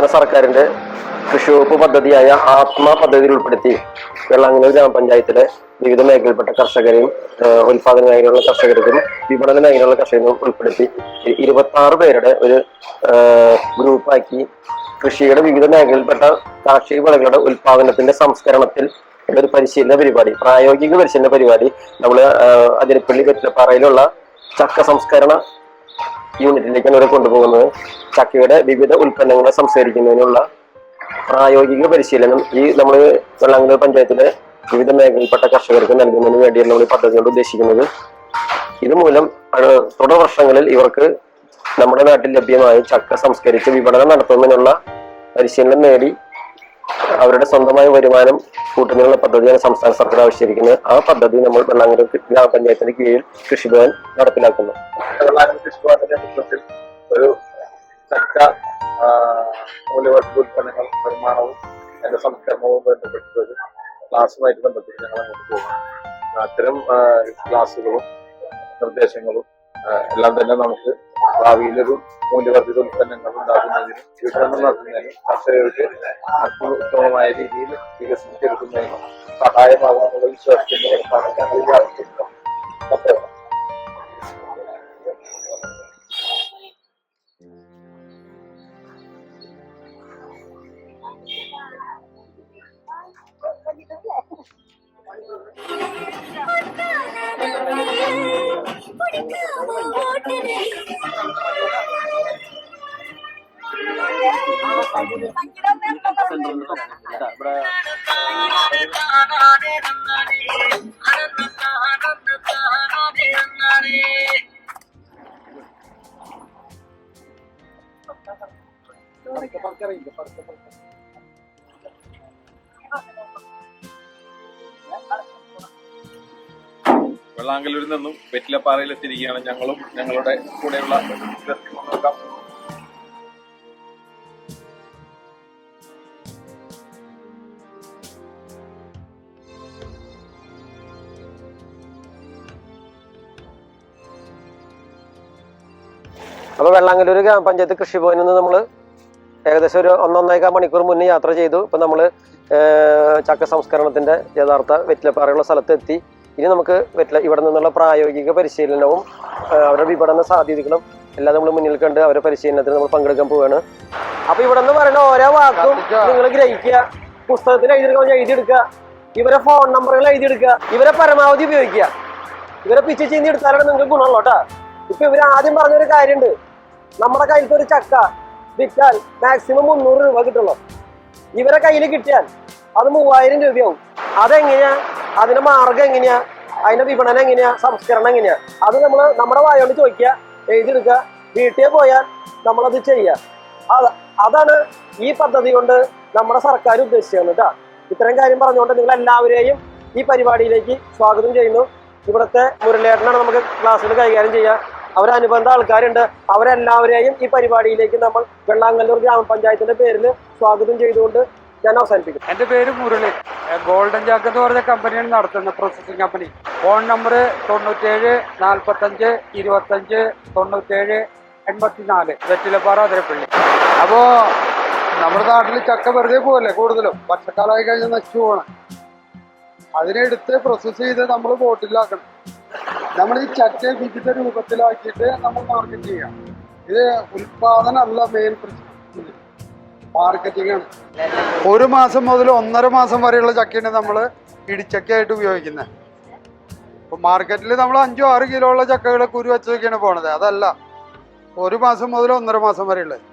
സംസ്ഥാന സർക്കാരിന്റെ കൃഷി വകുപ്പ് പദ്ധതിയായ ആത്മ പദ്ധതിയിൽ ഉൾപ്പെടുത്തി വെള്ളാങ്ങനൂർ ഗ്രാമപഞ്ചായത്തിലെ വിവിധ മേഖലയിൽപ്പെട്ട കർഷകരെയും ഉൽപാദന മേഖലയിലുള്ള കർഷകർക്കും വിപണന മേഖലയിലുള്ള കർഷകരും ഉൾപ്പെടുത്തി ഇരുപത്തി ആറ് പേരുടെ ഒരു ഗ്രൂപ്പാക്കി കൃഷിയുടെ വിവിധ മേഖലയിൽപ്പെട്ട കാർഷിക വിളകളുടെ ഉൽപാദനത്തിന്റെ സംസ്കരണത്തിൽ ഒരു പരിശീലന പരിപാടി പ്രായോഗിക പരിശീലന പരിപാടി. നമ്മൾ അതിരപ്പള്ളി വെറ്റിലപ്പാറയിലുള്ള ചക്ക സംസ്കരണ യൂണിറ്റിലേക്കാണ് ഇവരെ കൊണ്ടുപോകുന്നത്. ചക്കയുടെ വിവിധ ഉൽപ്പന്നങ്ങളെ സംസ്കരിക്കുന്നതിനുള്ള പ്രായോഗിക പരിശീലനം ഈ നമ്മൾ വെള്ളാങ്കല്ലൂർ പഞ്ചായത്തിലെ വിവിധ മേഖലയിൽപ്പെട്ട കർഷകർക്ക് നൽകുന്നതിന് വേണ്ടിയാണ് നമ്മൾ ഈ കൊണ്ട് ഉദ്ദേശിക്കുന്നത്. ഇതുമൂലം തുടർ വർഷങ്ങളിൽ ഇവർക്ക് നമ്മുടെ നാട്ടിൽ ലഭ്യമായ ചക്ക സംസ്കരിച്ച് വിപണനം നടത്തുന്നതിനുള്ള പരിശീലനം നേടി അവരുടെ സ്വന്തമായ വരുമാനം കൂട്ടുന്നതിനുള്ള പദ്ധതിയാണ് സംസ്ഥാന സർക്കാർ ആവിഷ്കരിക്കുന്നത്. ആ പദ്ധതി നമ്മൾ വെള്ളാങ്കര ഗ്രാമപഞ്ചായത്തിന്റെ കീഴിൽ കൃഷിഭവൻ നടപ്പിലാക്കുന്നു. ക്ലാസ്സുമായിട്ട് ബന്ധപ്പെട്ട് ഞങ്ങൾ അങ്ങോട്ട് പോകണം അത്തരം ക്ലാസ്സുകളും നിർദ്ദേശങ്ങളും എല്ലാം തന്നെ നമുക്ക് ഭാവിയിലൊരു മൂല്യവർദ്ധിത ഉൽപ്പന്നങ്ങൾ ഉണ്ടാക്കുന്നതിനും വിപണനം നടത്തുന്നതിനും കർഷകർക്ക് അത്യുത്തമമായ രീതിയിൽ വികസിപ്പിച്ചെടുക്കുന്നതിനും സഹായമാകുമെന്നുള്ള വിശ്വാസത്തിന്റെ വെള്ളാങ്കല്ലൂരിൽ നിന്നും വെറ്റിലപ്പാറയിൽ എത്തിയിരിക്കുകയാണ് ഞങ്ങളും. ഞങ്ങളുടെ കൂടെയുള്ള അപ്പൊ വെള്ളാങ്കല്ലൂർ ഗ്രാമപഞ്ചായത്ത് കൃഷിഭവനിൽ നിന്ന് നമ്മൾ ഏകദേശം ഒരു ഒന്നൊന്നേകാൽ മണിക്കൂർ മുന്നേ യാത്ര ചെയ്തു. ഇപ്പൊ നമ്മൾ ചക്ക സംസ്കരണത്തിന്റെ യഥാർത്ഥ വെറ്റിലപ്പാറയുള്ള സ്ഥലത്ത് എത്തി ഇനി നമുക്ക് വെറ്റില ഇവിടെ നിന്നുള്ള പ്രായോഗിക പരിശീലനവും അവരുടെ വിപണന സാധ്യതകളും എല്ലാം നമ്മൾ മുന്നിൽ കണ്ട് അവരുടെ പരിശീലനത്തിൽ നമ്മൾ പങ്കെടുക്കാൻ പോവാണ്. അപ്പൊ ഇവിടെ നിന്ന് പറയുന്ന ഓരോ വാക്കും നിങ്ങൾ ഗ്രഹിക്കുക. പുസ്തകത്തിൽ എഴുതിയെടുക്കാൻ എഴുതിയെടുക്കുക ഇവരെ ഫോൺ നമ്പറുകൾ എഴുതിയെടുക്കുക ഇവരെ പരമാവധി ഉപയോഗിക്കുക. ഇവരെ പിച്ച് ചീന്തി എടുത്താലാണ് നിങ്ങൾക്ക് ഗുണമുള്ളൂ കേട്ടോ. ഇപ്പൊ ഇവർ ആദ്യം പറഞ്ഞൊരു കാര്യമുണ്ട്. നമ്മുടെ കയ്യിലത്തെ ഒരു ചക്ക വിറ്റാൽ മാക്സിമം മുന്നൂറ് രൂപ കിട്ടുള്ളൂ. ഇവരെ കയ്യിൽ കിട്ടിയാൽ അത് മൂവായിരം രൂപയാവും. അതെങ്ങനെയാ? അതിന്റെ മാർഗം എങ്ങനെയാ? അതിന്റെ വിപണനം എങ്ങനെയാ? സംസ്കരണം എങ്ങനെയാ? അത് നമ്മൾ നമ്മുടെ വായോണ്ട് ചോദിക്കുക എഴുതിയെടുക്കുക. വീട്ടിൽ പോയാൽ നമ്മളത് ചെയ്യുക. അത് അതാണ് ഈ പദ്ധതി കൊണ്ട് നമ്മുടെ സർക്കാർ ഉദ്ദേശിച്ചത് കേട്ടോ ഇത്രയും കാര്യം പറഞ്ഞുകൊണ്ട് നിങ്ങൾ എല്ലാവരെയും ഈ പരിപാടിയിലേക്ക് സ്വാഗതം ചെയ്യുന്നു. ഇവിടുത്തെ മുരളേട്ടനാണ് നമുക്ക് ക്ലാസ്സിൽ കൈകാര്യം ചെയ്യുക. അവരനുബന്ധ ആൾക്കാരുണ്ട്. അവരെല്ലാവരെയും ഈ പരിപാടിയിലേക്ക് നമ്മൾ വെള്ളാങ്കല്ലൂർ ഗ്രാമപഞ്ചായത്തിന്റെ പേരിൽ സ്വാഗതം ചെയ്തുകൊണ്ട് ഞാൻ അവസാനിപ്പിക്കും. എന്റെ പേര് മുരളി. ഗോൾഡൻ ജാക്ക് എന്ന് പറഞ്ഞ കമ്പനിയാണ് നടത്തുന്നത് പ്രോസസ്സിംഗ് കമ്പനി ഫോൺ നമ്പർ തൊണ്ണൂറ്റേഴ് നാൽപ്പത്തഞ്ച് ഇരുപത്തഞ്ച് തൊണ്ണൂറ്റേഴ് എൺപത്തിനാല്. വെറ്റിലപ്പാറ അതിരപ്പള്ളി. അപ്പോൾ നമ്മുടെ നാട്ടിൽ ചക്ക വെറുതെ പോകല്ലേ കൂടുതലും? വർഷക്കാലമായി കഴിഞ്ഞാൽ നശിച്ചു പോകണം അതിനെടുത്ത് പ്രോസസ്സ് ചെയ്ത് നമ്മൾ ബോട്ടിലാക്കണം നമ്മൾ ഈ ചക്കയെ വിവിധ രൂപത്തിലാക്കിയിട്ട് നമ്മൾ മാർക്കറ്റ് ചെയ്യാം. ഇത് ഉൽപാദനമല്ല മെയിൻ പ്രശ്നം മാർക്കറ്റിംഗ് ആണ് ഒരു മാസം മുതൽ ഒന്നര മാസം വരെയുള്ള ചക്കയാണ് നമ്മൾ ഇടിച്ചക്കയായിട്ട് ഉപയോഗിക്കുന്നത് ഇപ്പം മാർക്കറ്റിൽ നമ്മൾ അഞ്ചോ ആറ് കിലോ ഉള്ള ചക്കകൾ കുരു വെച്ചൊക്കെയാണ് പോണത്. അതല്ല ഒരു മാസം മുതൽ ഒന്നര മാസം വരെയുള്ളത്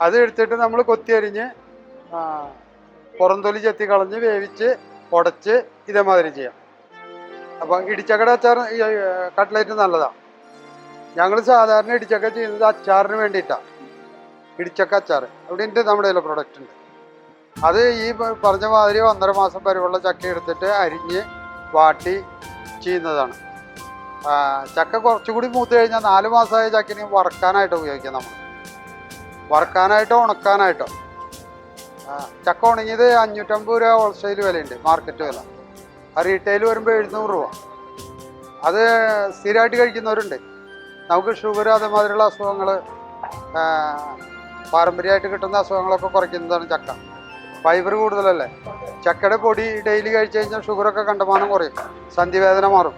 അത് എടുത്തിട്ട് നമ്മൾ കൊത്തിയരിഞ്ഞ് ആ, പുറംതൊലി ചെത്തി കളഞ്ഞ് വേവിച്ച് ഉടച്ച് ഇതേമാതിരി ചെയ്യാം. അപ്പം ഇടിച്ചക്കയുടെ അച്ചാർ കട്ട്ലറ്റ് നല്ലതാണ് ഞങ്ങൾ സാധാരണ ഇടിച്ചക്ക ചെയ്യുന്നത് അച്ചാറിന് വേണ്ടിയിട്ടാണ് ഇടിച്ചക്ക അച്ചാർ അവിടെ ഉണ്ട് നമ്മുടെ കയ്യിലെ പ്രൊഡക്റ്റ് ഉണ്ട്. അത് ഈ പറഞ്ഞ മാതിരി ഒന്നര മാസം വരെയുള്ള ചക്ക എടുത്തിട്ട് അരിഞ്ഞ് വാട്ടി ചെയ്യുന്നതാണ്. ചക്ക കുറച്ചുകൂടി മൂത്ത് കഴിഞ്ഞാൽ നാല് മാസമായ ചക്കിനെ വറക്കാനായിട്ട് ഉപയോഗിക്കാം നമ്മൾ. വറക്കാനായിട്ടോ ഉണക്കാനായിട്ടോ. ചക്ക ഉണങ്ങിയത് അഞ്ഞൂറ്റമ്പത് രൂപ ഹോൾസെയിൽ വിലയുണ്ട് മാർക്കറ്റ് വില. ആ റീറ്റെയിൽ വരുമ്പോൾ എഴുന്നൂറ് രൂപ. അത് സ്ഥിരമായിട്ട് കഴിക്കുന്നവരുണ്ട്. നമുക്ക് ഷുഗർ അതേമാതിരിയുള്ള അസുഖങ്ങൾ പാരമ്പര്യമായിട്ട് കിട്ടുന്ന അസുഖങ്ങളൊക്കെ കുറയ്ക്കുന്നതാണ് ചക്ക. ഫൈബർ കൂടുതലല്ലേ? ചക്കയുടെ പൊടി ഡെയിലി കഴിച്ചു കഴിഞ്ഞാൽ ഷുഗറൊക്കെ കണ്ടമാനം കുറയും. സന്ധിവേദന മാറും.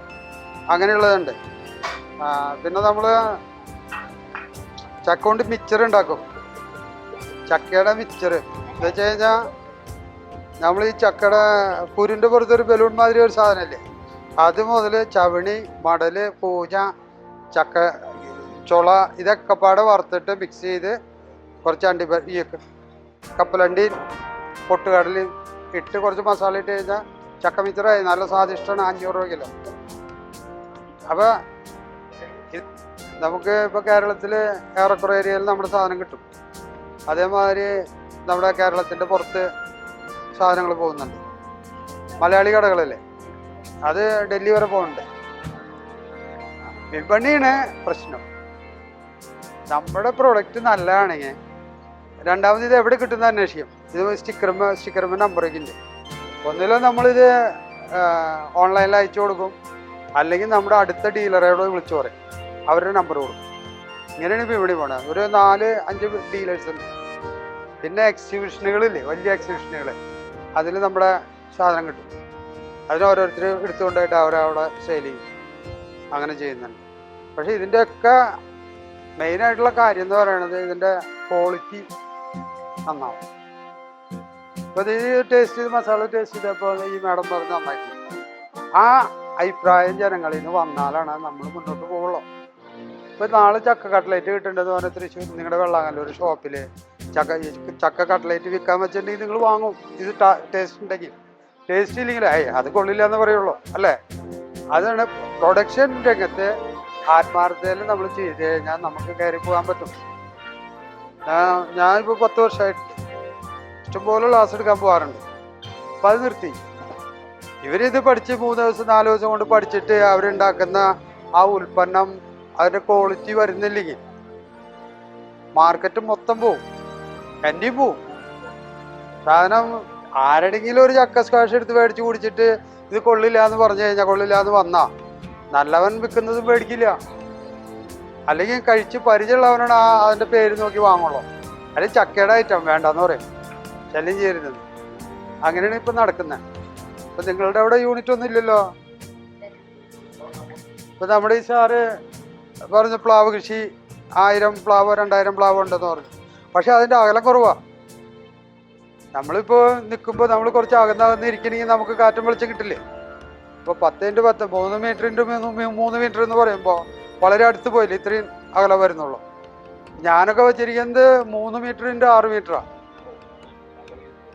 അങ്ങനെയുള്ളതുണ്ട്. പിന്നെ നമ്മൾ ചക്ക കൊണ്ട് മിച്ചർ ഉണ്ടാക്കും. ചക്കയുടെ മിച്ചർ എന്ന് വെച്ച് കഴിഞ്ഞാൽ നമ്മൾ ഈ ചക്കയുടെ കുരുന്റെ പുറത്ത് ഒരു ബലൂൺ മാതിരി ഒരു സാധനമല്ലേ അത് മുതൽ ചവിണി മടൽ പൂജ ചക്ക ചുള ഇതൊക്കെ പാടെ വറുത്തിട്ട് മിക്സ് ചെയ്ത് കുറച്ച് അണ്ടി ഈ കപ്പലണ്ടി പൊട്ടുകടൽ ഇട്ട് കുറച്ച് മസാല ഇട്ട് കഴിഞ്ഞാൽ ചക്ക മിച്ചറായി. നല്ല സ്വാദിഷ്ടമാണ്. അഞ്ഞൂറ് രൂപ കിലോ. അപ്പോൾ നമുക്ക് ഇപ്പോൾ കേരളത്തിൽ ഏറെക്കുറെ ഏരിയയിൽ നമ്മുടെ സാധനം കിട്ടും. അതേമാതിരി നമ്മുടെ കേരളത്തിന്റെ പുറത്ത് സാധനങ്ങൾ പോകുന്നുണ്ട്. മലയാളി കടകളല്ലേ അത് ഡൽഹി വരെ പോകുന്നുണ്ട്. വിപണിയാണ് പ്രശ്നം. നമ്മുടെ പ്രൊഡക്റ്റ് നല്ലതാണെങ്കിൽ രണ്ടാമത് ഇത് എവിടെ കിട്ടുന്ന അന്വേഷിക്കും. ഇത് സ്റ്റിക്കർമ സ്റ്റിക്കർമ നമ്പറൊക്കെ ഉണ്ട്. ഒന്നിലും നമ്മളിത് ഓൺലൈനിൽ അയച്ചു കൊടുക്കും. അല്ലെങ്കിൽ നമ്മുടെ അടുത്ത ഡീലറോട് വിളിച്ചു പറയും. അവരുടെ നമ്പർ കൊടുക്കും. ഇങ്ങനെയാണ് ഇപ്പോൾ ഇവിടെ പോണത്. ഒരു നാല് അഞ്ച് ഡീലേഴ്സ് ഉണ്ട്. പിന്നെ എക്സിബിഷനുകളില്ലേ വലിയ എക്സിബിഷനുകൾ അതിൽ നമ്മുടെ സാധനം കിട്ടും. അതിന് ഓരോരുത്തർ എടുത്തുകൊണ്ടായിട്ട് അവരവിടെ സെയിൽ ചെയ്യും. അങ്ങനെ ചെയ്യുന്നുണ്ട്. പക്ഷേ ഇതിന്റെയൊക്കെ മെയിനായിട്ടുള്ള കാര്യം എന്ന് പറയുന്നത് ഇതിന്റെ ക്വാളിറ്റി നന്നാവും. അപ്പോൾ ടേസ്റ്റ് ചെയ്ത് മസാല ടേസ്റ്റ് ചെയ്തപ്പോൾ ഈ മാഡം പറഞ്ഞ് നന്നാക്കി ആ അഭിപ്രായം ജനങ്ങളിൽ നിന്ന് വന്നാലാണ് നമ്മൾ മുന്നോട്ട് പോകുള്ളൂ ഇപ്പൊ നാളെ ചക്ക കട്ട്ലേറ്റ് കിട്ടേണ്ടത് പറഞ്ഞാൽ തൃശ്ശൂർ നിങ്ങളുടെ വെള്ളാങ്ങല്ലൂർ ഷോപ്പിൽ ചക്ക ചക്ക കട്ട്ലേറ്റ് വിൽക്കാൻ വെച്ചിട്ടുണ്ടെങ്കിൽ നിങ്ങൾ വാങ്ങും. ഇത് ടേസ്റ്റ് ഉണ്ടെങ്കിൽ. ടേസ്റ്റ് ഇല്ലെങ്കിൽ ഏയ് അത് കൊള്ളില്ല എന്ന് പറയുള്ളൂ അല്ലേ? അതാണ് പ്രൊഡക്ഷൻ രംഗത്ത് ആത്മാർത്ഥതയിൽ നമ്മൾ ചെയ്ത് കഴിഞ്ഞാൽ നമുക്ക് കയറി പോകാൻ പറ്റും. ഞാനിപ്പോൾ പത്ത് വർഷമായിട്ട് ഇഷ്ടംപോലെ ക്ലാസ് എടുക്കാൻ പോകാറുണ്ട് അപ്പം അത് നിർത്തി. ഇവരിത് പഠിച്ച് മൂന്ന് ദിവസം നാല് ദിവസം കൊണ്ട് പഠിച്ചിട്ട് അവരുണ്ടാക്കുന്ന ആ ഉൽപ്പന്നം അതിന്റെ ക്വാളിറ്റി വരുന്നില്ലെങ്കിൽ മാർക്കറ്റ് മൊത്തം പോവും. എന്റെയും പോവും. സാധനം ആരുടെങ്കിലും ഒരു ചക്ക സ്ക്വാഷ് എടുത്ത് മേടിച്ച് കുടിച്ചിട്ട് ഇത് കൊള്ളില്ല എന്ന് പറഞ്ഞു കഴിഞ്ഞാൽ കൊള്ളില്ല എന്ന് വന്നാ. നല്ലവൻ വിൽക്കുന്നതും മേടിക്കില്ല. അല്ലെങ്കിൽ കഴിച്ച് പരിചയമുള്ളവനാണ് ആ അതിന്റെ പേര് നോക്കി വാങ്ങുള്ളൂ. അല്ലെങ്കിൽ ചക്കയുടെ ഐറ്റം വേണ്ടെന്ന് പറയും. ശല്യം ചെയ്യരുത്. അങ്ങനെയാണ് ഇപ്പം നടക്കുന്നത്. ഇപ്പം നിങ്ങളുടെ അവിടെ യൂണിറ്റ് ഒന്നും ഇല്ലല്ലോ. ഇപ്പം നമ്മുടെ ഈ സാറ് പറഞ്ഞ പ്ലാവ് കൃഷി ആയിരം പ്ലാവ് രണ്ടായിരം പ്ലാവ് ഉണ്ടെന്ന് പറഞ്ഞു. പക്ഷെ അതിന്റെ അകലം കുറവാണ് നമ്മളിപ്പോൾ നിൽക്കുമ്പോൾ നമ്മൾ കുറച്ച് അകന്നകന്ന് ഇരിക്കണമെങ്കിൽ നമുക്ക് കാറ്റും വെളിച്ചം കിട്ടില്ലേ? ഇപ്പോൾ പത്ത് ഇന്റു പത്ത് മൂന്ന് മീറ്റർ മൂന്ന് മീറ്റർ എന്ന് പറയുമ്പോൾ വളരെ അടുത്ത് പോയില്ല? ഇത്രയും അകലം വരുന്നുള്ളൂ. ഞാനൊക്കെ വെച്ചിരിക്കുന്നത് മൂന്ന് മീറ്ററിന്റെ ആറ് മീറ്ററാണ്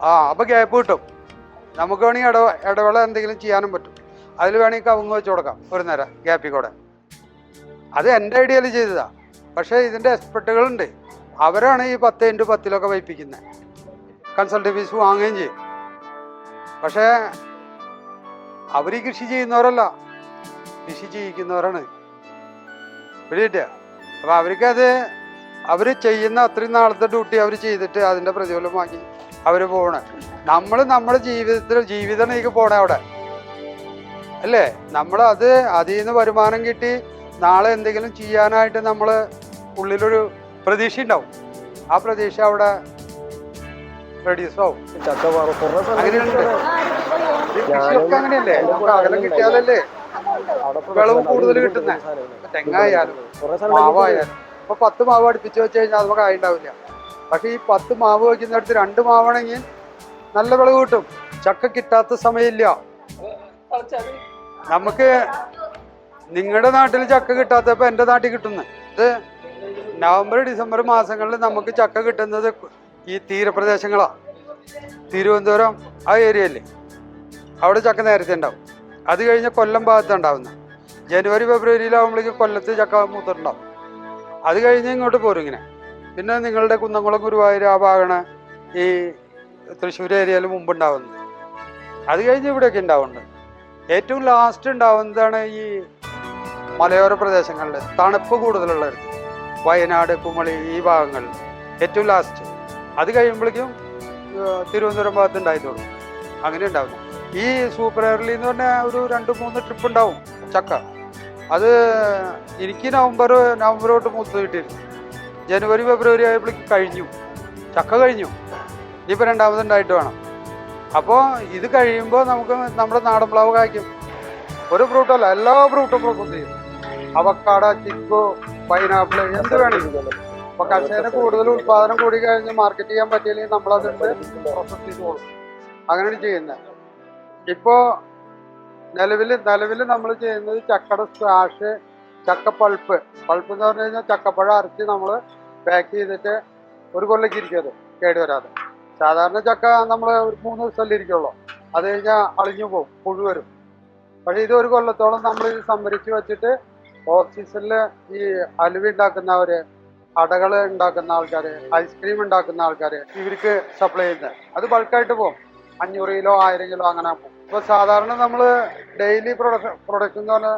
ആ. അപ്പോൾ ഗ്യാപ്പ് കിട്ടും. നമുക്ക് വേണമെങ്കിൽ ഇട ഇടവേള എന്തെങ്കിലും ചെയ്യാനും പറ്റും. അതിൽ വേണമെങ്കിൽ കവുങ്ങ് വെച്ച് കൊടുക്കാം. ഒരു നേരം ഗ്യാപ്പിൽ കൂടെ. അത് എന്റെ ഐഡിയയിൽ ചെയ്തതാ. പക്ഷേ ഇതിന്റെ എക്സ്പെർട്ടുകളുണ്ട് അവരാണ് ഈ പത്ത് ഇന്റു പത്തിലൊക്കെ വയ്പ്പിക്കുന്നത് കൺസൾട്ടി ഫീസ് വാങ്ങുകയും ചെയ്യും. പക്ഷേ അവർ കൃഷി ചെയ്യുന്നവരല്ല. കൃഷി ചെയ്യിക്കുന്നവരാണ്. പിടികിട്ടിയ. അപ്പം അവർക്കത് അവർ ചെയ്യുന്ന അത്രയും നാളത്തെ ഡ്യൂട്ടി അവർ ചെയ്തിട്ട് അതിന്റെ പ്രതിഫലം വാങ്ങി അവർ പോകണേ നമ്മൾ നമ്മുടെ ജീവിതത്തിൽ ജീവിതത്തിലേക്ക് പോണേ അവിടെ. അല്ലേ? നമ്മൾ അത് അതിൽ നിന്ന് വരുമാനം കിട്ടി നാളെ എന്തെങ്കിലും ചെയ്യാനായിട്ട് നമ്മൾ ഉള്ളിലൊരു പ്രതീക്ഷ ഉണ്ടാവും. ആ പ്രതീക്ഷ അവിടെ റെഡ്യൂസ് ആവും. അങ്ങനെയുണ്ട്. അങ്ങനെയല്ലേ? നമുക്ക് അകലം കിട്ടിയാലല്ലേ? വിളവ് കൂടുതൽ കിട്ടുന്ന. തെങ്ങായാലും മാവായാലും. ഇപ്പൊ പത്ത് മാവ് അടുപ്പിച്ച് വെച്ച് കഴിഞ്ഞാൽ നമുക്ക് ആയിണ്ടാവില്ല. പക്ഷെ ഈ പത്ത് മാവ് വയ്ക്കുന്നിടത്ത് രണ്ട് മാവാണെങ്കിൽ നല്ല വിളവ് കിട്ടും. ചക്ക കിട്ടാത്ത സമയമില്ല. നമുക്ക് നിങ്ങളുടെ നാട്ടിൽ ചക്ക കിട്ടാത്തപ്പോ എന്റെ നാട്ടിൽ കിട്ടുന്നത് ഇത് നവംബർ ഡിസംബർ മാസങ്ങളിൽ നമുക്ക് ചക്ക കിട്ടുന്നത് ഈ തീരപ്രദേശങ്ങളാ. തിരുവനന്തപുരം ആ ഏരിയയില്ലേ അവിടെ ചക്ക നേരത്തെ ഉണ്ടാവും. അത് കഴിഞ്ഞ കൊല്ലം ഭാഗത്ത് ഉണ്ടാവുന്നത് ജനുവരി ഫെബ്രുവരിയിലാവുമ്പോഴേക്കും കൊല്ലത്ത് ചക്ക മൂത്തിട്ടുണ്ടാവും. അത് കഴിഞ്ഞ് ഇങ്ങോട്ട് പോരും ഇങ്ങനെ. പിന്നെ നിങ്ങളുടെ കുന്നംകുളം ഗുരുവായൂർ ആ ഭാഗമാണ് ഈ തൃശ്ശൂർ ഏരിയയിൽ മുമ്പ് ഉണ്ടാവുന്നത് അത് കഴിഞ്ഞ് ഇവിടെയൊക്കെ ഉണ്ടാവുന്നുണ്ട് ഏറ്റവും ലാസ്റ്റ് ഉണ്ടാവുന്നതാണ് ഈ മലയോര പ്രദേശങ്ങളിൽ തണുപ്പ് കൂടുതലുള്ളിടത്ത് വയനാട് കുമളി ഈ ഭാഗങ്ങളിൽ ഏറ്റവും ലാസ്റ്റ് അത് കഴിയുമ്പോഴേക്കും തിരുവനന്തപുരം ഭാഗത്ത് ഉണ്ടായിത്തോളും അങ്ങനെ ഉണ്ടാവുന്നു. ഈ സൂപ്പർ എയർലി എന്ന് പറഞ്ഞാൽ ഒരു രണ്ട് മൂന്ന് ട്രിപ്പ് ഉണ്ടാവും ചക്ക. അത് എനിക്ക് നവംബർ തൊട്ട് മൂത്ത് കിട്ടിയിരുന്നു. ജനുവരി ഫെബ്രുവരി ആയപ്പോഴേക്ക് കഴിഞ്ഞു. ചക്ക കഴിഞ്ഞു. ഇനിയിപ്പോൾ രണ്ടാമതുണ്ടായിട്ട് വേണം. അപ്പോൾ ഇത് കഴിയുമ്പോൾ നമുക്ക് നമ്മുടെ നാടൻ പ്ലാവ് കായ്ക്കും. ഒരു ഫ്രൂട്ടല്ല എല്ലാ ഫ്രൂട്ടും പ്രോസസ് ചെയ്യും. അവക്കാട ചിക്കു പൈനാപ്പിൾ എന്ത് വേണമെങ്കിലും അപ്പൊ കർഷകന് കൂടുതൽ ഉത്പാദനം കൂടി കഴിഞ്ഞ് മാർക്കറ്റ് ചെയ്യാൻ പറ്റിയില്ലെങ്കിൽ നമ്മൾ അതിന്റെ പ്രോസസ് ചെയ്ത് കൊടുക്കും അങ്ങനെയാണ് ചെയ്യുന്നത്. ഇപ്പോ നിലവിൽ നിലവിൽ നമ്മൾ ചെയ്യുന്നത് ചക്കയുടെ സ്ക്വാഷ് ചക്ക പൾപ്പ് പൾപ്പ് എന്ന് പറഞ്ഞു കഴിഞ്ഞാൽ ചക്കപ്പഴം അരച്ച് നമ്മൾ പാക്ക് ചെയ്തിട്ട് ഒരു കൊല്ലേക്ക് ഇരിക്കരുത് അത് കേടുവരാതെ സാധാരണ ചക്ക നമ്മൾ ഒരു മൂന്ന് ദിവസമല്ലേ ഇരിക്കുള്ളൂ. അത് കഴിഞ്ഞാൽ അളിഞ്ഞു പോകും പുഴു വരും. പക്ഷെ ഇത് ഒരു കൊല്ലത്തോളം നമ്മൾ ഇത് സംഭരിച്ച് വെച്ചിട്ട് ഓക്സിജനിൽ ഈ അലുവ ഉണ്ടാക്കുന്നവര് അടകൾ ഉണ്ടാക്കുന്ന ആൾക്കാർ ഐസ്ക്രീം ഉണ്ടാക്കുന്ന ആൾക്കാർ ഇവർക്ക് സപ്ലൈ ചെയ്യുന്നത്. അത് ബൾക്കായിട്ട് പോകും. അഞ്ഞൂറ് കിലോ ആയിരം കിലോ അങ്ങനെ പോകും. ഇപ്പൊ സാധാരണ നമ്മൾ ഡെയിലി പ്രൊഡക്ഷൻ പ്രൊഡക്ഷൻ എന്ന് പറഞ്ഞാൽ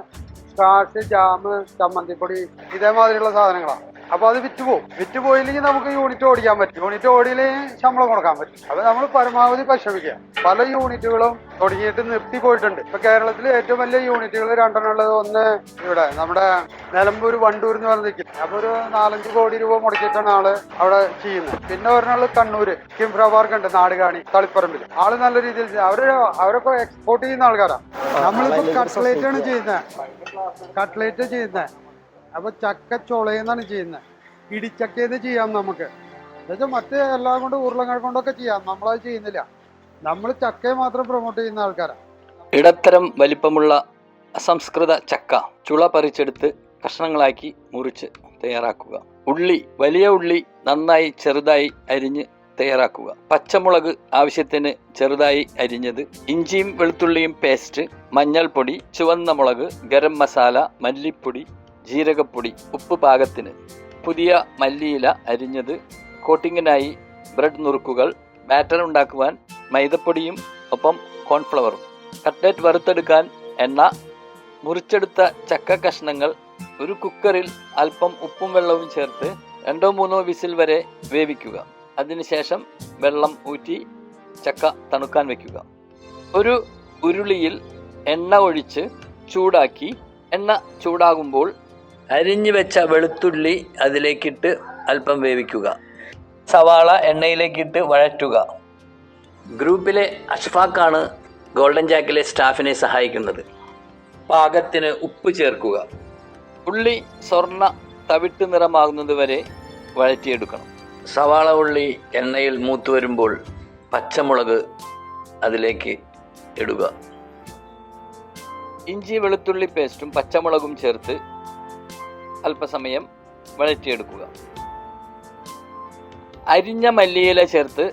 സ്കാഷ് ജാമ് ചമ്മന്തിപ്പൊടി ഇതേമാതിരിയുള്ള സാധനങ്ങളാണ് അപ്പൊ അത് വിറ്റ് വിറ്റുപോയില്ലെങ്കിൽ വിറ്റ് പോയില്ലെങ്കിൽ നമുക്ക് യൂണിറ്റ് ഓടിക്കാൻ പറ്റും. യൂണിറ്റ് ഓടിയില്ലെങ്കിൽ ശമ്പളം കൊടുക്കാൻ പറ്റും. അത് നമ്മൾ പരമാവധി പരിശ്രമിക്കുക. പല യൂണിറ്റുകളും തുടങ്ങിയിട്ട് നിർത്തി പോയിട്ടുണ്ട്. ഇപ്പൊ കേരളത്തിലെ ഏറ്റവും വലിയ യൂണിറ്റുകൾ രണ്ടെണ്ണുള്ളത് ഒന്ന് ഇവിടെ നമ്മുടെ നിലമ്പൂർ വണ്ടൂർ എന്ന് പറഞ്ഞ നിൽക്കും അപ്പൊ ഒരു നാലഞ്ച് കോടി രൂപ മുടക്കിയിട്ടാണ് ആൾ അവിടെ ചെയ്യുന്നത്. പിന്നെ ഒരെണ്ണുള്ളത് കണ്ണൂര്. കിംഫ്ര പാർക്ക് ഉണ്ട് നാടുകാണി തളിപ്പറമ്പിൽ ആൾ നല്ല രീതിയിൽ. അവർ അവരൊക്കെ എക്സ്പോർട്ട് ചെയ്യുന്ന ആൾക്കാരാണ് നമ്മളിപ്പോ കട്ട്ലേറ്റ് ആണ് ചെയ്യുന്നത്. കട്ട്ലേറ്റ് ചെയ്യുന്നത്. അപ്പൊ ചക്ക ചുളയെന്നാണ് ചെയ്യുന്നത് ഇടിച്ചക്കയെന്ന് ചെയ്യാം നമുക്ക്. എന്നുവെച്ചാൽ മറ്റേ എല്ലാം കൊണ്ട് ഉരുളങ്ങൾ കൊണ്ടൊക്കെ ചെയ്യാം. നമ്മളത് ചെയ്യുന്നില്ല. നമ്മൾ ചക്കയെ മാത്രം പ്രൊമോട്ട് ചെയ്യുന്ന ആൾക്കാരാണ് ഇടത്തരം വലിപ്പമുള്ള അസംസ്കൃത ചക്ക ചുള പറിച്ചെടുത്ത് കഷ്ണങ്ങളാക്കി മുറിച്ച് തയ്യാറാക്കുക. ഉള്ളി വലിയ ഉള്ളി നന്നായി ചെറുതായി അരിഞ്ഞ് തയ്യാറാക്കുക. പച്ചമുളക് ആവശ്യത്തിന് ചെറുതായി അരിഞ്ഞത് ഇഞ്ചിയും വെളുത്തുള്ളിയും പേസ്റ്റ് മഞ്ഞൾപ്പൊടി ചുവന്ന മുളക് ഗരം മസാല മല്ലിപ്പൊടി ജീരകപ്പൊടി ഉപ്പ് പാകത്തിന്. പുതിയ മല്ലിയില അരിഞ്ഞത് കോട്ടിങ്ങിനായി ബ്രെഡ് നുറുക്കുകൾ ബാറ്റർ ഉണ്ടാക്കുവാൻ മൈദപ്പൊടിയും ഒപ്പം കോൺഫ്ലവറും. കട്ട്ലറ്റ് വറുത്തെടുക്കാൻ എണ്ണ മുറിച്ചെടുത്ത ചക്ക കഷ്ണങ്ങൾ ഒരു കുക്കറിൽ അല്പം ഉപ്പും വെള്ളവും ചേർത്ത് രണ്ടോ മൂന്നോ വിസിൽ വരെ വേവിക്കുക. അതിനുശേഷം വെള്ളം ഊറ്റി ചക്ക തണുക്കാൻ വെക്കുക. ഒരു ഉരുളിയിൽ എണ്ണ ഒഴിച്ച് ചൂടാക്കി എണ്ണ ചൂടാകുമ്പോൾ അരിഞ്ഞു വെച്ച വെളുത്തുള്ളി അതിലേക്കിട്ട് അല്പം വേവിക്കുക. സവാള എണ്ണയിലേക്കിട്ട് വഴറ്റുക. ഗ്രൂപ്പിലെ അഷ്ഫാഖാണ് ഗോൾഡൻ ജാക്കിലെ സ്റ്റാഫിനെ സഹായിക്കുന്നത്. പാകത്തിന് ഉപ്പ് ചേർക്കുക. ഉള്ളി സ്വർണ തവിട്ട് നിറമാകുന്നത് വരെ വഴറ്റിയെടുക്കണം. സവാള ഉള്ളി എണ്ണയിൽ മൂത്തു വരുമ്പോൾ പച്ചമുളക് അതിലേക്ക് ഇടുക. ഇഞ്ചി വെളുത്തുള്ളി പേസ്റ്റും പച്ചമുളകും ചേർത്ത് അല്പസമയം വഴറ്റിയെടുക്കുക. അരിഞ്ഞ മല്ലിയില ചേർത്ത്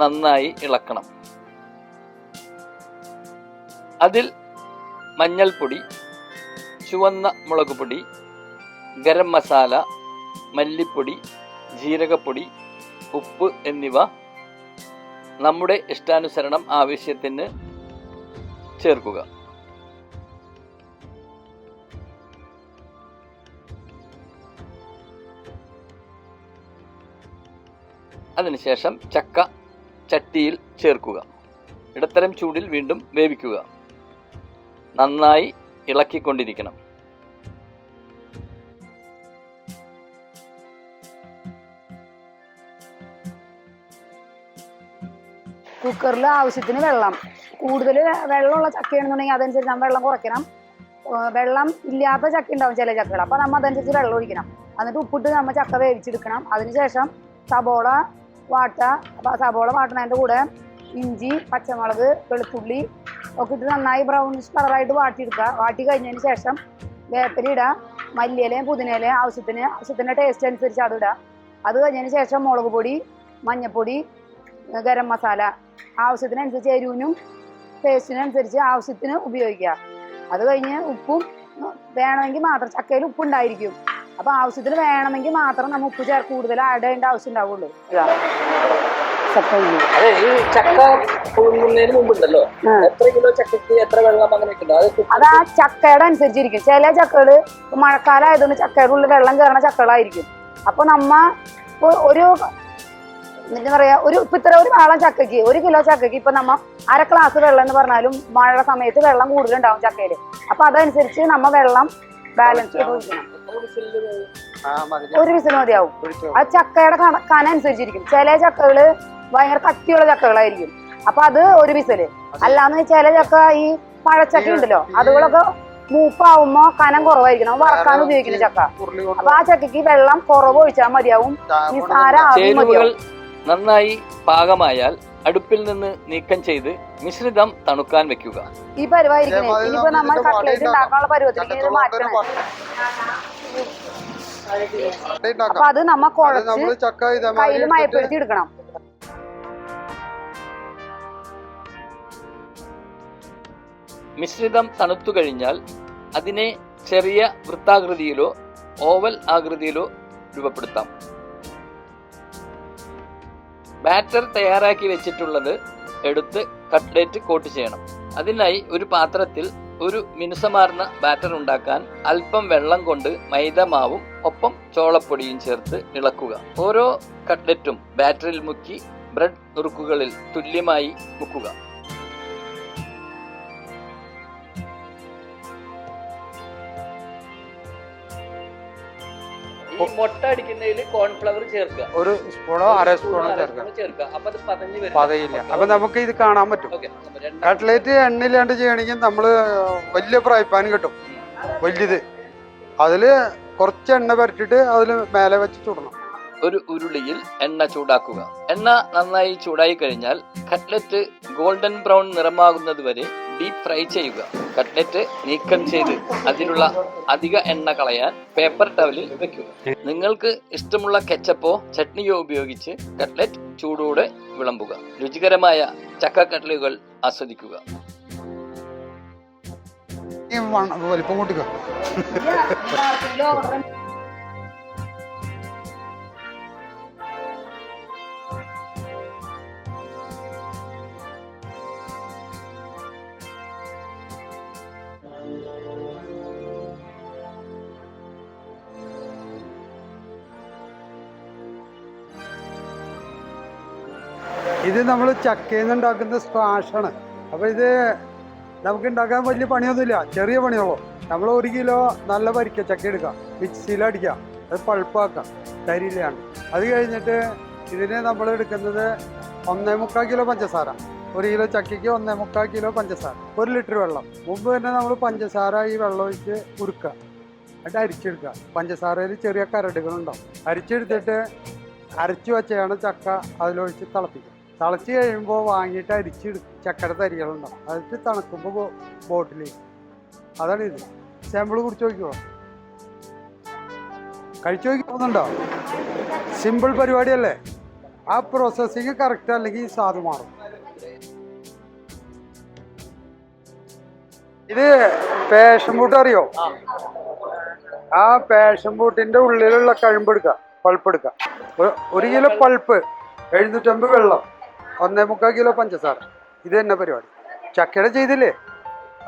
നന്നായി ഇളക്കണം. അതിൽ മഞ്ഞൾപ്പൊടി ചുവന്ന മുളക് പൊടി ഗരം മസാല മല്ലിപ്പൊടി ജീരകപ്പൊടി ഉപ്പ് എന്നിവ നമ്മുടെ ഇഷ്ടാനുസരണം ആവശ്യത്തിന് ചേർക്കുക. അതിനുശേഷം ചക്ക ചട്ടിയിൽ ചേർക്കുക. ഇടത്തരം ചൂടിൽ വീണ്ടും വേവിക്കുക. നന്നായി ഇളക്കിക്കൊണ്ടിരിക്കണം. കുക്കറിൽ ആവശ്യത്തിന് വെള്ളം. കൂടുതൽ വെള്ളമുള്ള ചക്കയാണെന്നുണ്ടെങ്കിൽ അതനുസരിച്ച് നമ്മൾ വെള്ളം കുറയ്ക്കണം. വെള്ളം ഇല്ലാത്ത ചക്ക ഉണ്ടാവും ചില ചക്കകൾ അപ്പോൾ നമ്മൾ അതനുസരിച്ച് വെള്ളം ഒഴിക്കണം. എന്നിട്ട് ഉപ്പിട്ട് നമ്മൾ ചക്ക വേവിച്ചെടുക്കണം. അതിനുശേഷം സബോള വാട്ട അപ്പോൾ സബോള വാട്ടണതിന്റെ കൂടെ. ഇഞ്ചി പച്ചമുളക് വെളുത്തുള്ളി ഒക്കെ ഇട്ട് നന്നായി ബ്രൗണിഷ് കളറായിട്ട് വാട്ടിയെടുക്കുക. വാട്ടി കഴിഞ്ഞതിന് ശേഷം വേപ്പില ഇടുക. മല്ലിയിലയും പുതിനയിലയും ആവശ്യത്തിന് ആവശ്യത്തിന്റെ ടേസ്റ്റ് അനുസരിച്ച് അത് ഇടുക. അത് കഴിഞ്ഞതിന് ശേഷം മുളക് പൊടി മഞ്ഞൾപ്പൊടി ഗരം മസാല ആവശ്യത്തിനനുസരിച്ച് എരിവിനും ടേസ്റ്റിനനുസരിച്ച് ആവശ്യത്തിന് ഉപയോഗിക്കുക. അത് കഴിഞ്ഞ് ഉപ്പും വേണമെങ്കിൽ മാത്രം ചക്കയിൽ ഉപ്പുണ്ടായിരിക്കും. അപ്പൊ ആവശ്യത്തിന് വേണമെങ്കിൽ മാത്രം നമ്മൾ ഉപ്പ് ചേർ കൂടുതൽ ആഡ് ചെയ്യേണ്ട ആവശ്യം ഉണ്ടാവുള്ളൂ ഇതാ. ചക്ക ഉള്ളി. അതെ ഈ ചക്ക പുഴുങ്ങുന്നതിന് മുമ്പുണ്ടല്ലോ. എത്ര കിലോ ചക്കക്ക് എത്ര വെള്ളം അങ്ങനെയൊക്കെ അത് ആ ചക്കയുടെ അനുസരിച്ചിരിക്കും. ചില ചക്കകൾ മഴക്കാലായതുകൊണ്ട് മഴക്കാലം ആയതുകൊണ്ട് ചക്കയുടെ ഉള്ളിൽ വെള്ളം കയറണ ചക്കകളായിരിക്കും. അപ്പൊ നമ്മ ഒരു എന്താ പറയാ ഒരു ഇപ്പൊ ഇത്ര ഒരു വാളം ചക്കയ്ക്ക് ഒരു കിലോ ചക്കയ്ക്ക് ഇപ്പൊ നമ്മ അര ഗ്ലാസ് വെള്ളം എന്ന് പറഞ്ഞാലും മഴ സമയത്ത് വെള്ളം കൂടുതലുണ്ടാവും ചക്കയിൽ. അപ്പൊ അതനുസരിച്ച് നമ്മ വെള്ളം ബാലൻസ് ഒഴിക്കണം ഒരു വിസിൽ മതിയാവും. ആ ചക്കയുടെ കണ- കന അനുസരിച്ചിരിക്കും. ചില ചക്കകൾ ഭയങ്കര കട്ടിയുള്ള ചക്കകളായിരിക്കും. അപ്പൊ അത് ഒരു വിസിൽ. അല്ലാന്ന് ചില ചക്ക ഈ പഴച്ചക്ക ഉണ്ടല്ലോ അതുകളൊക്കെ മൂപ്പാവുമ്പോ കനം കുറവായിരിക്കണം. വറക്കാൻ ഉപയോഗിക്കുന്ന ചക്ക. അപ്പൊ ആ ചക്കക്ക് വെള്ളം കുറവ് ഒഴിച്ചാൽ ആവി മതിയാവും. നന്നായി പാകമായാൽ അടുപ്പിൽ നിന്ന് നീക്കം ചെയ്ത് മിശ്രിതം തണുക്കാൻ വെക്കുക. ഈ പരുവായിരിക്കണേ ഇനിയിപ്പോ നമ്മൾ കട്ട്ലേറ്റ് ഉണ്ടാക്കാനുള്ള പരുവത്തിലേക്ക് ഇത് മാറ്റണം. അപ്പൊ അത് നമ്മ കുഴച്ച് നമ്മൾ ചക്ക കയ്യിൽ മയപ്പെടുത്തി എടുക്കണം. മിശ്രിതം തണുത്തു കഴിഞ്ഞാൽ അതിനെ ചെറിയ വൃത്താകൃതിയിലോ ഓവൽ ആകൃതിയിലോ രൂപപ്പെടുത്താം. ബാറ്റർ തയ്യാറാക്കി വെച്ചിട്ടുള്ളത് എടുത്ത് കട്ട്ലേറ്റ് കോട്ട് ചെയ്യണം. അതിനായി ഒരു പാത്രത്തിൽ ഒരു മിനുസമാർന്ന ബാറ്റർ ഉണ്ടാക്കാൻ അല്പം വെള്ളം കൊണ്ട് മൈദ മാവും ഒപ്പം ചോളപ്പൊടിയും ചേർത്ത് ഇളക്കുക. ഓരോ കട്ട്ലറ്റും ബാറ്ററിൽ മുക്കി ബ്രെഡ് നുറുക്കുകളിൽ തുല്യമായി മുക്കുക. മുട്ട അടിക്കുന്നതിൽ കോൺഫ്ലവർ ചേർക്കുക. ഒരു സ്പൂണോ അര സ്പൂണോ ചേർക്കുക. അപ്പൊ അത് പതഞ്ഞ് വരും പതയില്ല. അപ്പൊ നമുക്ക് ഇത് കാണാൻ പറ്റും. കട്ട്ലേറ്റ് എണ്ണയില്ലാണ്ട് ചെയ്യണമെങ്കിൽ നമ്മൾ വലിയ ഫ്രൈ പാൻ കിട്ടും. വലിയത്. അതിൽ കുറച്ച് എണ്ണ പരട്ടിട്ട് അതിൽ മേലെ വെച്ച് ചുടണം. ഒരു ഉരുളിയിൽ എണ്ണ ചൂടാക്കുക. എണ്ണ നന്നായി ചൂടായി കഴിഞ്ഞാൽ കട്ട്ലറ്റ് ഗോൾഡൻ ബ്രൗൺ നിറമാകുന്നത് വരെ ഡീപ് ഫ്രൈ ചെയ്യുക. കട്ട്ലറ്റ് നീക്കം ചെയ്ത് അതിലുള്ള അധിക എണ്ണ കളയാൻ പേപ്പർ ടവലിൽ വെക്കുക. നിങ്ങൾക്ക് ഇഷ്ടമുള്ള കെച്ചപ്പോ ചട്നിയോ ഉപയോഗിച്ച് കട്ട്ലറ്റ് ചൂടോടെ വിളമ്പുക. രുചികരമായ ചക്ക കട്ട്ലുകൾ ആസ്വദിക്കുക. വലിപ്പം കൂട്ടിക്കോ. ഇത് നമ്മൾ ചക്കയിൽ നിന്ന് സ്ക്വാഷാണ് അപ്പൊ ഇത് നമുക്ക് ഉണ്ടാക്കാൻ വലിയ പണിയൊന്നുമില്ല. ചെറിയ പണിയുള്ളൂ. നമ്മൾ ഒരു കിലോ നല്ല വരിക്ക ചക്ക എടുക്കാം. മിക്സിയിൽ അടിക്കാം. അത് പഴുപ്പാക്കാം തരിയിലാണ് അത് കഴിഞ്ഞിട്ട് ഇതിനെ നമ്മൾ എടുക്കുന്നത് ഒന്നേ മുക്കാൽ കിലോ പഞ്ചസാര. ഒരു കിലോ ചക്കയ്ക്ക് ഒന്നേ മുക്കാൽ കിലോ പഞ്ചസാര. ഒരു ലിറ്റർ വെള്ളം. മുമ്പ് തന്നെ നമ്മൾ പഞ്ചസാര ഈ വെള്ളം ഒഴിച്ച് ഉരുക്കുക. എന്നിട്ട് അരിച്ചെടുക്കുക. പഞ്ചസാരയിൽ ചെറിയ കരടുകളുണ്ടാവും. അരിച്ചെടുത്തിട്ട് അരച്ചു വെച്ചാണ് ചക്ക അതിലൊഴിച്ച് തിളപ്പിക്കുക. തിളച്ച് കഴിയുമ്പോൾ വാങ്ങിയിട്ട് അരിച്ചെടുക്കും ചക്കര തരികളുണ്ടാവും. അതിട്ട് തണുക്കുമ്പോൾ ബോട്ടിൽ അതാണ് ഇത്. സാമ്പിൾ കുടിച്ച് നോക്കിയോ കഴിച്ചു നോക്കി പോകുന്നുണ്ടോ? സിമ്പിൾ പരിപാടിയല്ലേ? ആ പ്രോസസ്സിങ് കറക്റ്റ് അല്ലെങ്കിൽ സ്വാദ് മാറും. ഇത് പേഷൻ ബൂട്ട് അറിയോ? ആ. പേഷൻ ബൂട്ടിന്റെ ഉള്ളിലുള്ള കഴുമ്പെടുക്കുക പൾപ്പ് എടുക്കുക ഒരു കിലോ പൾപ്പ് എഴുന്നൂറ്റമ്പത് വെള്ളം. ഒന്നേ മുക്കാൽ കിലോ പഞ്ചസാര. ഇത് തന്നെ പരിപാടി. ചക്കയുടെ ചെയ്തില്ലേ?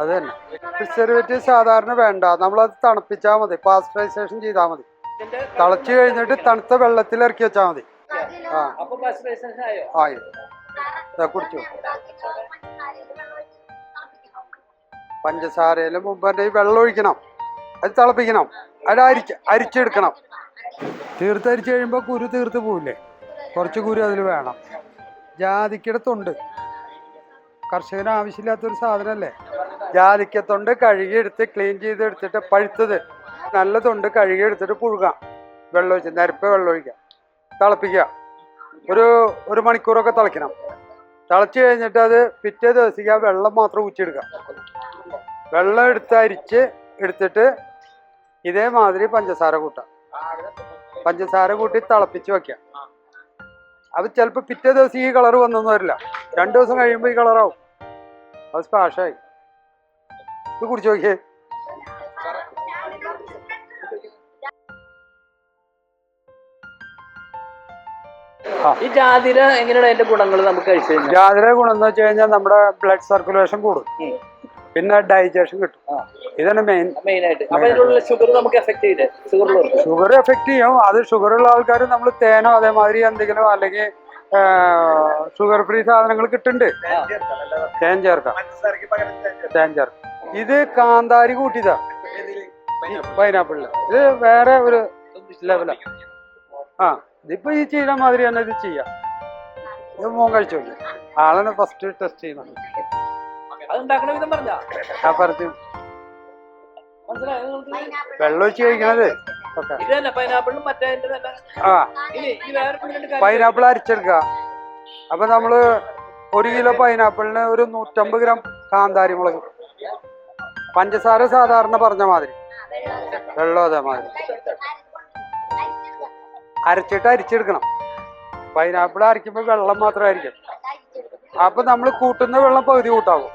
അത് തന്നെ. പ്രിസർവേറ്റീവ് സാധാരണ വേണ്ട. നമ്മളത് തണുപ്പിച്ചാൽ മതി. പാസ്ചറൈസേഷൻ ചെയ്താൽ മതി. തളച്ചു കഴിഞ്ഞിട്ട് തണുത്ത വെള്ളത്തിൽ ഇറക്കി വെച്ചാൽ മതി. ആ. ആയോ? കുടിച്ചു. പഞ്ചസാരയിൽ മുമ്പ് തന്നെ ഈ വെള്ളം ഒഴിക്കണം. അത് തിളപ്പിക്കണം. അത് അരിച്ച് അരിച്ചെടുക്കണം. തീർത്ത് അരിച്ചു കഴിയുമ്പോൾ കുരു തീർത്ത് പോവില്ലേ? കുറച്ച് കുരു അതിൽ വേണം. ജാതിക്കയുടെ തൊണ്ട് കർഷകന് ആവശ്യമില്ലാത്തൊരു സാധനമല്ലേ? ജാതിക്കത്തൊണ്ട് കഴുകിയെടുത്ത് ക്ലീൻ ചെയ്ത് എടുത്തിട്ട് പഴുത്തത്. നല്ലതുണ്ട് കഴുകിയെടുത്തിട്ട് പുഴുകാം. വെള്ളമൊഴിച്ച് നിരപ്പ് വെള്ളം ഒഴിക്കുക. തിളപ്പിക്കുക. ഒരു ഒരു മണിക്കൂറൊക്കെ തിളയ്ക്കണം. തിളച്ച് കഴിഞ്ഞിട്ട് അത് പിറ്റേ ദിവസത്തേക്ക് വെള്ളം മാത്രം ഊച്ചെടുക്കാം വെള്ളം എടുത്ത് അരിച്ച് എടുത്തിട്ട് ഇതേമാതിരി പഞ്ചസാര കൂട്ടാം പഞ്ചസാര കൂട്ടി തിളപ്പിച്ച് വെക്കുക. അത് ചിലപ്പോൾ പിറ്റേ ദിവസം ഈ കളർ വന്നൊന്നും വരില്ല. രണ്ടു ദിവസം കഴിയുമ്പോൾ ഈ കളറാവും. അത് സ്പാഷായി ഇത് കുടിച്ചു നോക്കിയേ. ഈ ജാതിര എങ്ങനെയാണ് അതിന്റെ ഗുണങ്ങൾ നമുക്ക് ജാതിര ഗുണം എന്ന് വെച്ച് കഴിഞ്ഞാൽ നമ്മുടെ ബ്ലഡ് സർക്കുലേഷൻ കൂടും. പിന്നെ ഡൈജഷൻ കിട്ടും. ഇതാണ് മെയിൻ ഷുഗർ എഫക്ട് ചെയ്യും. അത് ഷുഗർ ഉള്ള ആൾക്കാർ നമ്മൾ തേനോ അതേമാതിരി എന്തെങ്കിലും അല്ലെങ്കിൽ ഷുഗർ ഫ്രീ സാധനങ്ങൾ കിട്ടുന്നുണ്ട്. തേൻ ചേർക്കാം. തേൻ ചേർക്കാം. ഇത് കാന്താരി കൂട്ടിയതാ. പൈനാപ്പിളിൽ. ഇത് വേറെ ഒരു ലെവലാ ആ. ഇതിപ്പോ ഈ ചെയ്യുന്ന മാതിരി തന്നെ ഇത് ചെയ്യാം. ഇത് മോൻ കഴിച്ചോളൂ. ആളാണ് ഫസ്റ്റ് ടെസ്റ്റ് ചെയ്യുന്നത് അത് വിധം പറഞ്ഞാ? ആ പറഞ്ഞു മനസ്സിലായോ നിങ്ങൾക്ക്? വെള്ളം ഒഴിച്ച് കഴിക്കണത്? ഓക്കെ. ഇത് തന്നെ പൈനാപ്പിളും മറ്റേ തന്നെ. ആ. ഇനി ഈ വേറെ പിന്നെ രണ്ട് കാര്യം പൈനാപ്പിൾ അരിച്ചെടുക്കുക. അപ്പൊ നമ്മൾ ഒരു കിലോ പൈനാപ്പിളിന് ഒരു നൂറ്റമ്പത് ഗ്രാം കാന്താരി മുളക്. പഞ്ചസാര സാധാരണ പറഞ്ഞ മാതിരി. വെള്ളം അതേ മാതിരി. അരച്ചിട്ട് അരിച്ചെടുക്കണം. പൈനാപ്പിൾ അരയ്ക്കുമ്പോൾ വെള്ളം മാത്രമായിരിക്കും. അപ്പൊ നമ്മൾ കൂട്ടുന്ന വെള്ളം പകുതി കൂട്ടാവും.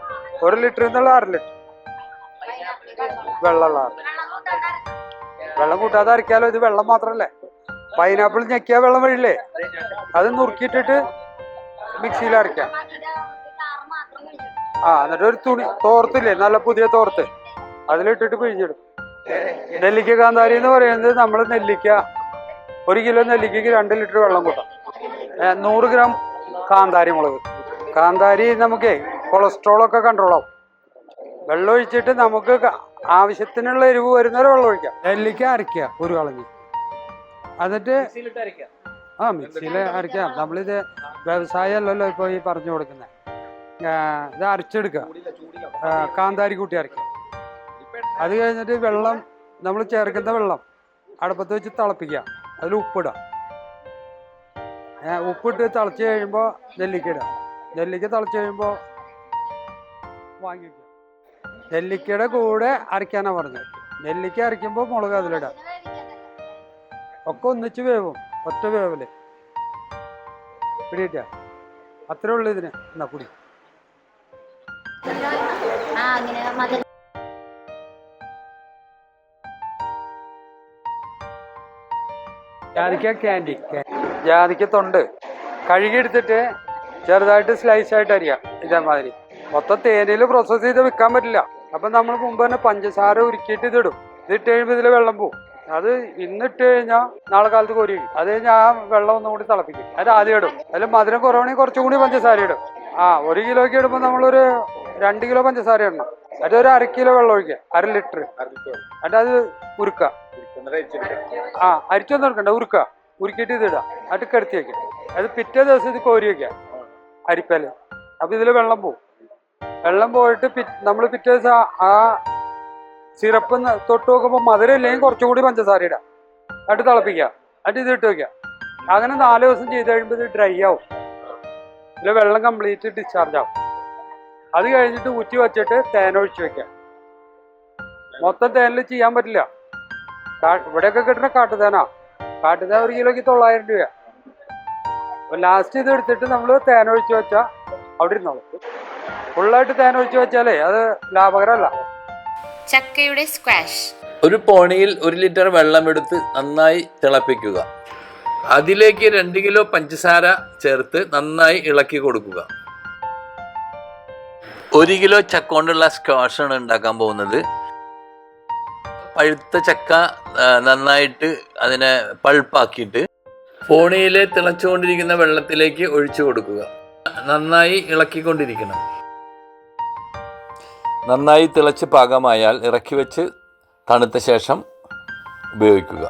ഒരു ലിറ്റർ എന്നുള്ള അര ലിറ്റർ. വെള്ളമുള്ള. വെള്ളം കൂട്ടാതെ അരക്കാലോ ഇത് വെള്ളം മാത്രല്ലേ പൈനാപ്പിൾ ഞെക്കിയാൽ വെള്ളം വഴിയില്ലേ? അത് നുറുക്കിയിട്ടിട്ട് മിക്സിയിൽ അരക്കാം ആ എന്നിട്ട് ഒരു തുണി തോർത്തില്ലേ? നല്ല പുതിയ തോർത്ത്. അതിലിട്ടിട്ട് പിഴിഞ്ഞെടുക്കും. നെല്ലിക്ക കാന്താരി എന്ന് പറയുന്നത് നമ്മൾ നെല്ലിക്ക ഒരു കിലോ നെല്ലിക്കയ്ക്ക് രണ്ട് ലിറ്റർ വെള്ളം കൂട്ടാം. നൂറ് ഗ്രാം കാന്താരി മുളക്. കാന്താരി നമുക്ക് കൊളസ്ട്രോൾ ഒക്കെ കൺട്രോൾ ആവും വെള്ളം ഒഴിച്ചിട്ട് നമുക്ക് ആവശ്യത്തിനുള്ള എരിവ് വരുന്നവരെ വെള്ളം ഒഴിക്കാം നെല്ലിക്ക അരയ്ക്കുക ഒരു കളഞ്ഞ്. എന്നിട്ട് ആ മിക്സിയിൽ അരയ്ക്കാം നമ്മളിത് വ്യവസായമല്ലല്ലോ ഇപ്പോൾ ഈ പറഞ്ഞു കൊടുക്കുന്നത് ഇത് അരച്ചെടുക്കുക. കാന്താരി കൂട്ടി അരയ്ക്കുക. അത് കഴിഞ്ഞിട്ട് വെള്ളം നമ്മൾ ചേർക്കുന്ന വെള്ളം അടുപ്പത്ത് വെച്ച് തിളപ്പിക്കുക. അതിൽ ഉപ്പിടുക. ഉപ്പിട്ട് തിളച്ച് കഴിയുമ്പോൾ നെല്ലിക്ക ഇടുക. നെല്ലിക്ക തിളച്ച് കഴിയുമ്പോൾ വാങ്ങി വയ്ക്കുക നെല്ലിക്കയുടെ കൂടെ അരയ്ക്കാനാ പറഞ്ഞത്. നെല്ലിക്ക അരയ്ക്കുമ്പോൾ മുളക് അതിലിടാം. ഒക്കെ ഒന്നിച്ച് വേവും. ഒറ്റ വേവൽ. പിടിയിട്ട അത്രേ ഉള്ളൂ ഇതിന്. എന്നാ കുടി. ജാതിക്ക ക്യാൻഡി ജാതിക്ക തൊണ്ട്. കഴുകിയെടുത്തിട്ട് ചെറുതായിട്ട് സ്ലൈസ് ആയിട്ട് അരിയാം. ഇതേമാതിരി. മൊത്തം തേനയിൽ പ്രോസസ്സ് ചെയ്ത് വിൽക്കാൻ പറ്റില്ല. അപ്പം നമ്മൾ മുമ്പ് തന്നെ പഞ്ചസാര ഉരുക്കിയിട്ട് ഇതിടും ഇതിട്ട് കഴിയുമ്പോൾ ഇതിൽ വെള്ളം പോവും. അത് ഇന്നിട്ട് കഴിഞ്ഞാൽ നാളെ കാലത്ത് കോരി അത് കഴിഞ്ഞാൽ ആ വെള്ളം ഒന്നും കൂടി തിളപ്പിക്കും. അത് ആദ്യം ഇടും. അതിൽ മധുരം കുറവാണെങ്കിൽ കുറച്ചും കൂടി പഞ്ചസാര ഇടും. ആ ഒരു കിലോയ്ക്ക് ഇടുമ്പോൾ നമ്മളൊരു രണ്ട് കിലോ പഞ്ചസാര ഇടണം. അത് ഒരു അര കിലോ വെള്ളം ഒഴിക്കുക. അര ലിറ്റർ. എന്നിട്ട് അത് ഉരുക്കുക. ആ അരിച്ചൊന്നും എടുക്കണ്ട. ഉരുക്കുക. ഉരുക്കിയിട്ട് ഇത് ഇടുക. എന്നിട്ട് കിടത്തി വയ്ക്കുക. അത് പിറ്റേ ദിവസം ഇത് കോരി വയ്ക്കുക. അരിപ്പൽ. അപ്പൊ ഇതിൽ വെള്ളം പോവും. വെള്ളം പോയിട്ട് നമ്മൾ പിറ്റേ ദിവസം ആ- സിറപ്പ് തൊട്ട് നോക്കുമ്പോൾ മധുരം ഇല്ലെങ്കിൽ കുറച്ചും കൂടി പഞ്ചസാര ഇടാം എന്നിട്ട് തിളപ്പിക്കുക എന്നിട്ട് ഇത് ഇട്ട് അങ്ങനെ നാല് ദിവസം ചെയ്ത് കഴിയുമ്പോൾ ഇത് ഡ്രൈ ആവും. ഇതിൽ വെള്ളം കംപ്ലീറ്റ് ഡിസ്ചാർജ് ആവും. അത് കഴിഞ്ഞിട്ട് ഊറ്റി വെച്ചിട്ട് തേൻ ഒഴിച്ച് വെക്കാം. മൊത്തം തേനിൽ ചെയ്യാൻ പറ്റില്ല. ഇവിടെയൊക്കെ കിട്ടുന്ന കാട്ടുതേനാ. കാട്ടുതേൻ ഒരു കിലോയ്ക്ക് തൊള്ളായിരം രൂപ ലാസ്റ്റ് ഇത് എടുത്തിട്ട് നമ്മൾ തേൻ ഒഴിച്ച് വെച്ചാൽ അവിടെ ഇരുന്നോളും. ഫുള്ളായിട്ട് തേൻ ഒഴിച്ച് വെച്ചാലേ അത് ലാഭകരമല്ല. ചക്കയുടെ സ്ക്വാഷ്. ഒരു പോണിയിൽ ഒരു ലിറ്റർ വെള്ളം വെള്ളമെടുത്ത് നന്നായി തിളപ്പിക്കുക. അതിലേക്ക് രണ്ട് കിലോ പഞ്ചസാര ചേർത്ത് നന്നായി ഇളക്കി കൊടുക്കുക. ഒരു കിലോ ചക്ക കൊണ്ടുള്ള സ്ക്വാഷാണ് ഉണ്ടാക്കാൻ പോകുന്നത്. പഴുത്ത ചക്ക നന്നായിട്ട് അതിനെ പൾപ്പാക്കിയിട്ട് ഫോണിയിലെ തിളച്ചുകൊണ്ടിരിക്കുന്ന വെള്ളത്തിലേക്ക് ഒഴിച്ചു കൊടുക്കുക. നന്നായി ഇളക്കിക്കൊണ്ടിരിക്കണം. നന്നായി തിളച്ച് പാകമായാൽ ഇറക്കി വെച്ച് തണുത്ത ശേഷം ഉപയോഗിക്കുക.